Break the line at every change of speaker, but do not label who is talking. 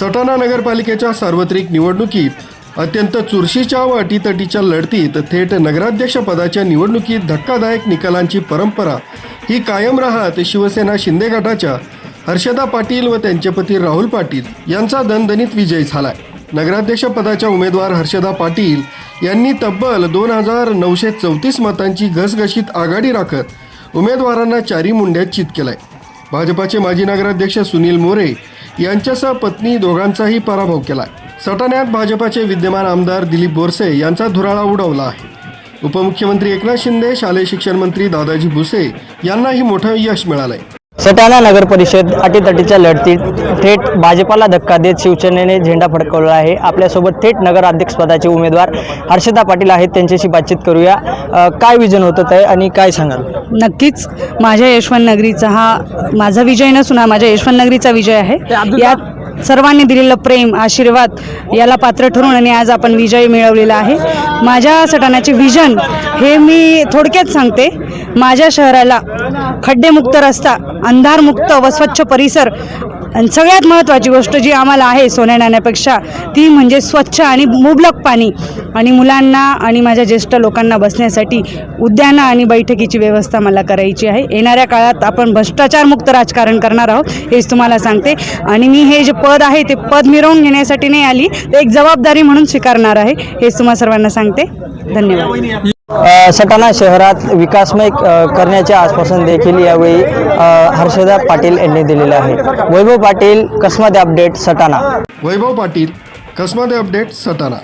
सटाणा नगरपालिकेच्या सार्वत्रिक निवडणुकीत अत्यंत चुरशीच्या व अटीतटीच्या लढतीत थेट नगराध्यक्षपदाच्या निवडणुकीत धक्कादायक निकालांची परंपरा ही कायम राहत शिवसेना शिंदे गटाच्या हर्षदा पाटील व त्यांचे पती राहुल पाटील यांचा दणदणीत विजय झालाय. नगराध्यक्षपदाच्या उमेदवार हर्षदा पाटील यांनी तब्बल दोन हजार नऊशे चौतीस मतांची घसघशीत आघाडी राखत उमेदवारांना चारी मुंड्यात चित केलाय. भाजपाचे माजी नगराध्यक्ष सुनील मोरे यांच्यासह पत्नी दोघांचाही पराभव केलाय. सटाण्यात भाजपाचे विद्यमान आमदार दिलीप बोरसे यांचा धुराळा उडवला आहे. उपमुख्यमंत्री एकनाथ शिंदे शालेय शिक्षण मंत्री दादाजी भुसे यांनाही मोठं यश मिळालंय.
सटाणा नगर परिषद अटीतटीच्या लढतीत थेट भाजपाला धक्का देत शिवसेनेने झेंडा फडकवला आहे. आपल्यासोबत थेट नगराध्यक्षपदाचे उमेदवार हर्षदा पाटील आहेत. त्यांच्याशी बातचीत करूया. अ, काय विजन होतं ते आणि काय सांगाल?
नक्कीच माझ्या यशवंत नगरीचा हा माझा विजय नसून हा माझ्या यशवंत नगरीचा विजय आहे. यात सर्वांनी दिलेलं प्रेम आशीर्वाद याला पात्र ठरून आणि आज आपण विजय मिळवलेला आहे. माझ्या सटाण्याचे विजन हे मी थोडक्यात सांगते. माझ्या शहराला खड्डेमुक्त रस्ता अंधारमुक्त व स्वच्छ परिसर आणि सगळ्यात महत्त्वाची गोष्ट जी आम्हाला आहे सोन्या नाण्यापेक्षा ती म्हणजे स्वच्छ आणि मुबलक पाणी. आणि मुलांना आणि माझ्या ज्येष्ठ लोकांना बसण्यासाठी उद्यानं आणि बैठकीची व्यवस्था मला करायची आहे. येणाऱ्या काळात आपण भ्रष्टाचारमुक्त राजकारण करणार आहोत हेच तुम्हाला सांगते. आणि मी हे जे पद आहे ते पद मिरवून घेण्यासाठी नाही आली तर एक जबाबदारी म्हणून स्वीकारणार आहे हेच तुम्हाला सर्वांना सांगते. धन्यवाद.
सटाणा शहरात विकासमय करण्याचे करण्याच्या देखील यावेळी हर्षदा पाटील यांनी दिलेले आहे. वैभव पाटील कसमध्ये अपडेट सटाणा.
वैभव पाटील कसमादे अपडेट सटाणा.